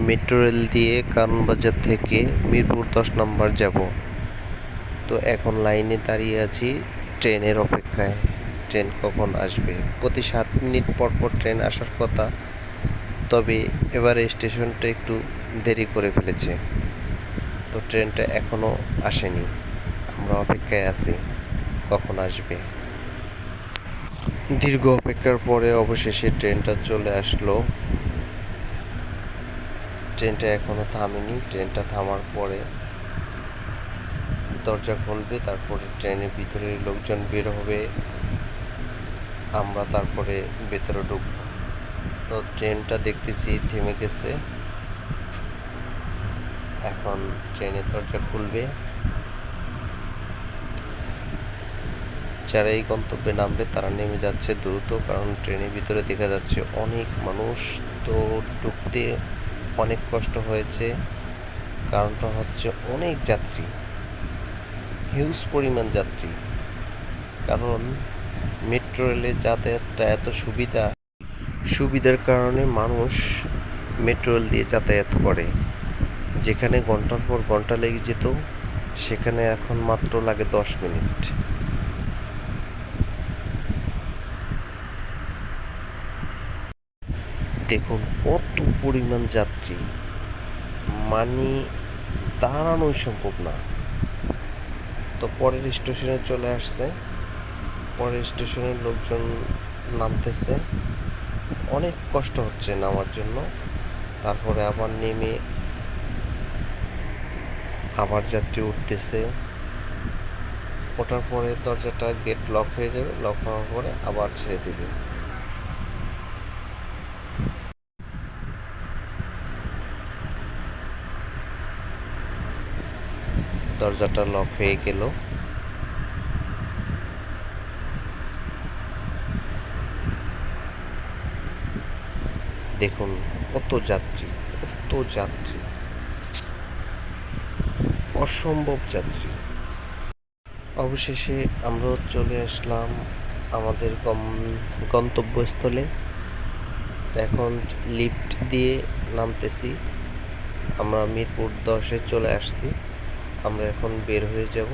Metro rail দিয়ে কারণবাজার থেকে মিরপুর দশ নম্বর যাব। তো এখন লাইনে দাঁড়িয়ে আছি ট্রেনের অপেক্ষায়। ট্রেন কখন আসবে? প্রতি সাত মিনিট পর পর ট্রেন আসার কথা। তবে এবারে স্টেশনটা একটু দেরি করে ফেলেছে। তো ট্রেনটা এখনও আসেনি। আমরা অপেক্ষায় আছি। কখন আসবে? দীর্ঘ অপেক্ষার পরে অবশেষে ট্রেনটা চলে আসলো ট্রেনটা এখনও থামেনি। ট্রেনটা থামার পরে দরজা খুলবে, তারপরে ট্রেনের ভিতরে লোকজন বের হবে। আমরা তারপরে ভেতরে ঢুকব। তো ট্রেনটা দেখতেছি থেমে গেছে। এখন ট্রেনের দরজা খুলবে। যারা এই গন্তব্যে নামবে, তারা নেমে যাচ্ছে দ্রুত, কারণ ট্রেনের ভিতরে দেখা যাচ্ছে অনেক মানুষ। তো ঢুকতে অনেক কষ্ট হয়েছে। কারণটা হচ্ছে অনেক যাত্রী। হিউজ পরিমাণ যাত্রী। কারণ মেট্রো রেলে যাতায়াতটা এত সুবিধা, সুবিধার কারণে মানুষ মেট্রো রেল দিয়ে যাতায়াত করে। যেখানে ঘণ্টার পর ঘণ্টা লেগে যেত, সেখানে এখন মাত্র লাগে দশ মিনিট। দেখুন, কত পরিমাণ যাত্রী। মানে দাঁড়ানোই সম্ভব না। তো পরের স্টেশনে চলে আসছে। পরের স্টেশনের লোকজন নামতেছে। অনেক কষ্ট হচ্ছে নামার জন্য। তারপরে আবার নেমে আবার যাত্রী উঠতেছে। ওঠার পরে দরজাটা গেট লক হয়ে যাবে। লক হওয়ার পরে আবার ছেড়ে দেবে। দরজাটা লক হয়ে গেল। দেখুন, কত যাত্রী কত যাত্রী। অসম্ভব যাত্রী। অবশেষে আমরা চলে আসলাম আমাদের গন্তব্যস্থলে। এখন লিফট দিয়ে নামতেছি। আমরা মিরপুর দশে চলে আসছি। আমরা এখন বের হয়ে যাব।